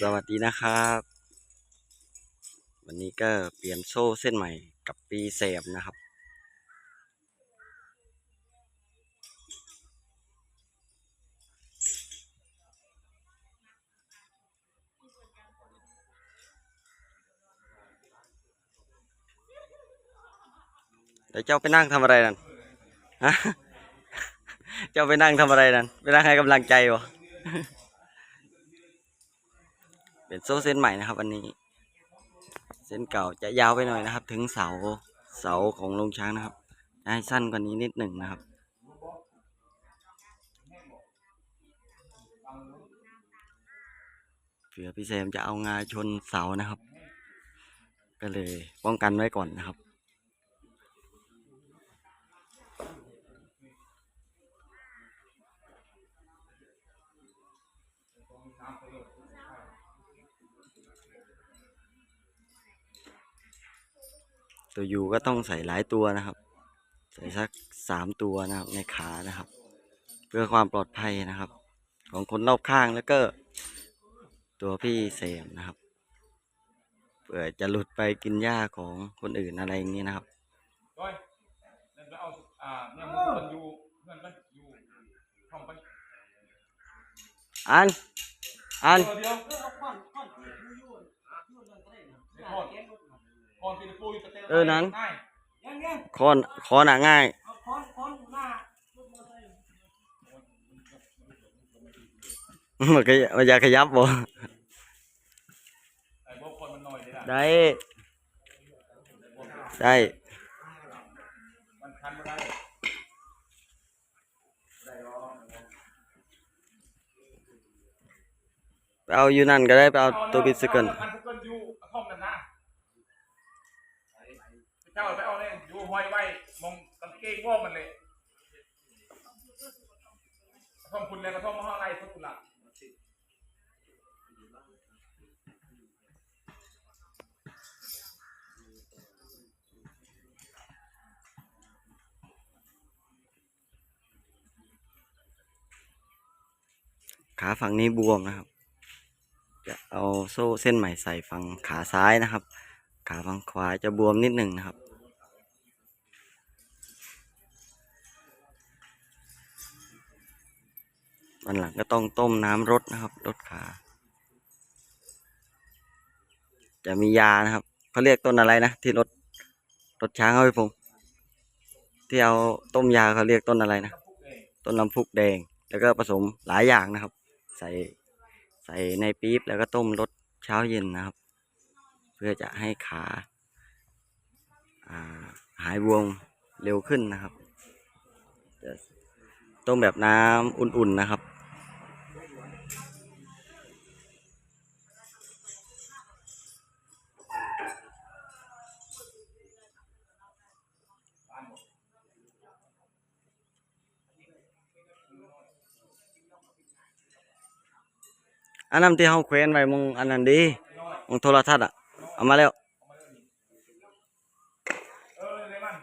สวัสดีนะครับ วันนี้ก็เปลี่ยนโซ่เส้นใหม่กับปีแสมนะครับ เดี๋ยวเจ้าไปนั่งทำอะไรนั่นฮะเจ้าไปนั่งทำอะไรนั่นไปนั่งให้กำลังใจวะ เป็นโซ่เส้นใหม่นะครับวันนี้ เส้นเก่าจะยาวไปหน่อยนะครับ ถึงเสาเสาของโรงช้างนะครับจะให้สั้นกว่านี้นิดหนึ่งนะครับ เผื่อพี่แซมจะเอางาชนเสานะครับ ก็เลยป้องกันไว้ก่อนนะครับ ตัวยูก็ต้องใส่หลายตัวนะครับ ใส่สักสามตัวนะครับในขานะครับ เพื่อความปลอดภัยนะครับ ของคนรอบข้างแล้วก็ ตัวพี่เสมนะครับเผื่อจะหลุดไปกินหญ้าของคนอื่นอะไรอย่างนี้นะครับร้อยนั่นก็เอาอ่าเนี่ ยมันอยู่นั่นก็อยู่ห้องไปอันอันเดียวเดี๋ยวพอนพอนที่ปูอยู่ตะเตเออนั้น ง่ายยังยังคอนคอนอะง่าย เอาค้อนค้อนหน้ามันก็มันจะขยับบ่ไอ้พวกคนมันหน่อยเลยนะได้ ได้มันคันไม่ได้ไปเอาอยู่นั่นก็ได้ไปเอาตัวบิดสกันมันสกันอยู่ห้องนั่นนะเจ้าไปเอาเลยอยู่ห้อยไว้มองกางเกงว่อมันเลยกระท่อมคุณเลยกระท่อมห้องไรทุกคุณละขาฝั่งนี้บวมนะครับ จะเอาโซ่เส้นใหม่ใส่ฝั่งขาซ้ายนะครับ ขาฝั่งขวาจะบวมนิดหนึ่งนะครับ วันหลังก็ต้องต้มน้ำรดนะครับรดขา จะมียานะครับเขาเรียกต้นอะไรนะที่รถรถช้างเอาไปพงที่เอาต้มยาเขาเรียกต้นอะไรนะต้นลำพุกแดง แล้วก็ผสมหลายอย่างนะครับ ใส่ใส่ในปี๊บแล้วก็ต้มรสเช้าเย็นนะครับ เพื่อจะให้ขาาหายบวมเร็วขึ้นนะครับ จะต้มแบบน้ำอุ่นๆนะครับ อันนั้นที่เขาแขวนไว้มองอันนั้นดีมองโทรทัศน์อะเอามาแล้วเออเลยมัน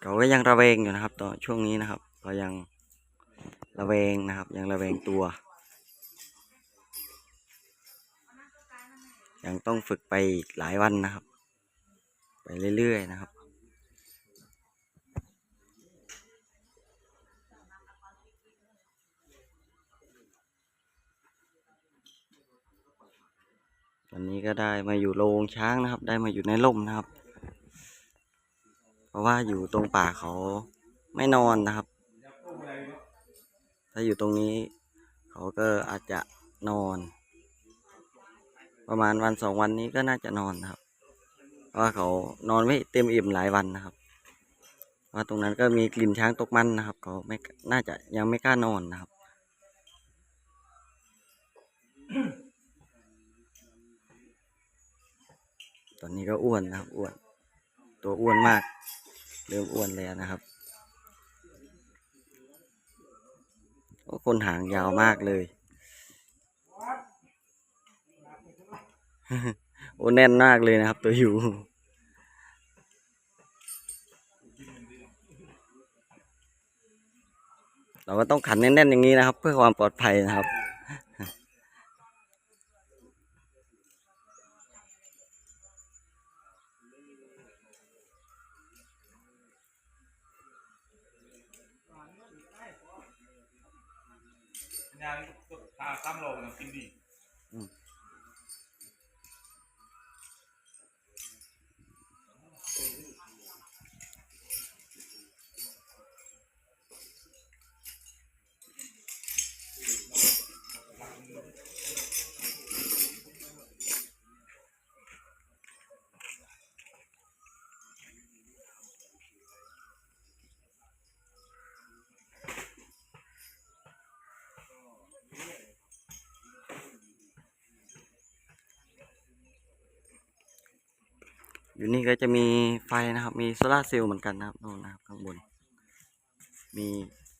เขาก็ยังระแวงอยู่นะครับตอนช่วงนี้นะครับ ก็ยังระแวงนะครับ ยังระแวงตัว ยังต้องฝึกไปอีกหลายวันนะครับ ไปเรื่อยๆนะครับวันนี้ก็ได้มาอยู่โรงช้างนะครับ ได้มาอยู่ในร่มนะครับ เพราะว่าอยู่ตรงป่าเขาไม่นอนนะครับ ถ้าอยู่ตรงนี้ เขาก็อาจจะนอน ประมาณวันสองวันนี้ก็น่าจะนอนครับ เพราะว่าเขานอนไม่เต็มอิ่มหลายวันนะครับเพราะตรงนั้นก็มีกลิ่นช้างตกมันนะครับ เขาไม่น่าจะยังไม่กล้านอนนะครับ ตอนนี้ก็อ้วนนะครับอ้วน ตัวอ้วนมากเริ่มอ้วนแล้วนะครับโอ้คนหางยาวมากเลย โอ้แน่นมากเลยนะครับ ตัวอยู่เราก็ต้องขันแน่นๆอย่างนี้นะครับ เพื่อความปลอดภัยนะครับงานก็ตาซ้ำโลกนะกินดี อยู่นี่ก็จะมีไฟนะครับ มีโซลาเซลล์เหมือนกันนะครับโน่นนะครับข้างบน มี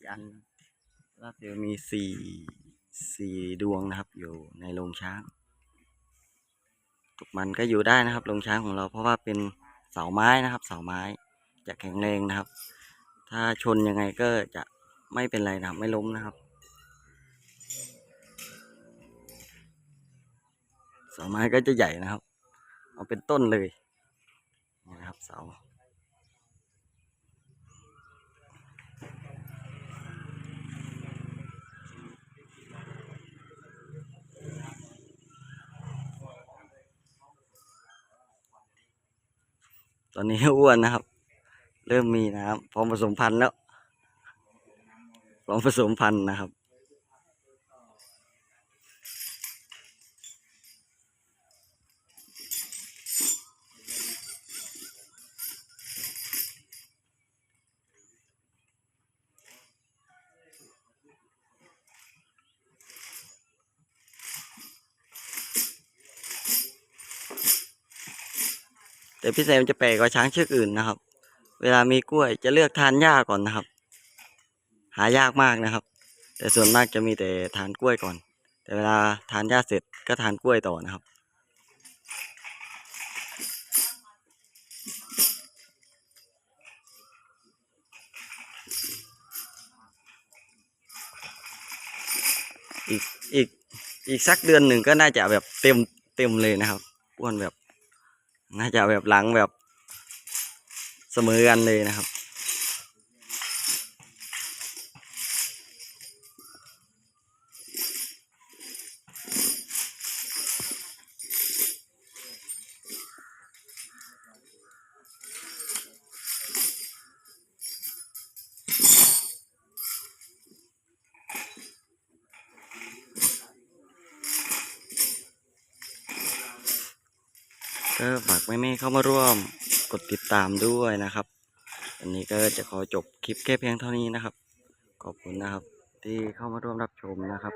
อันโซลาเซลล์มีสี่สี่ดวงนะครับ อยู่ในโรงช้างทุกมันก็อยู่ได้นะครับโรงช้างของเราเพราะว่าเป็นเสาไม้นะครับ เสาไม้จะแข็งแรงนะครับ ถ้าชนยังไงก็จะไม่เป็นไรนะครับ ไม่ล้มนะครับเสาไม้ก็จะใหญ่นะครับ เอาเป็นต้นเลย นี่นะครับเสาตอนนี้อ้วนนะครับ เริ่มมีนะครับพร้อมผสมพันธุ์แล้วพร้อมผสมพันธุ์นะครับ แต่พี่แซมจะแปลกกว่าช้างเชือกอื่นนะครับ เวลามีกล้วยจะเลือกทานหญ้าก่อนนะครับ หายากมากนะครับ แต่ส่วนมากจะมีแต่ทานกล้วยก่อน แต่เวลาทานหญ้าเสร็จก็ทานกล้วยต่อนะครับ อีกอีกอีกสักเดือนหนึ่งก็น่าจะแบบเต็มเต็มเลยนะครับอ้วนแบบ น่าจะแบบหลังแบบเสมอกันเลยนะครับ ก็ฝากแม่ๆเข้ามาร่วมกดติดตามด้วยนะครับ อันนี้ก็จะขอจบคลิปแค่เพียงเท่านี้นะครับ ขอบคุณนะครับ ที่เข้ามาร่วมรับชมนะครับ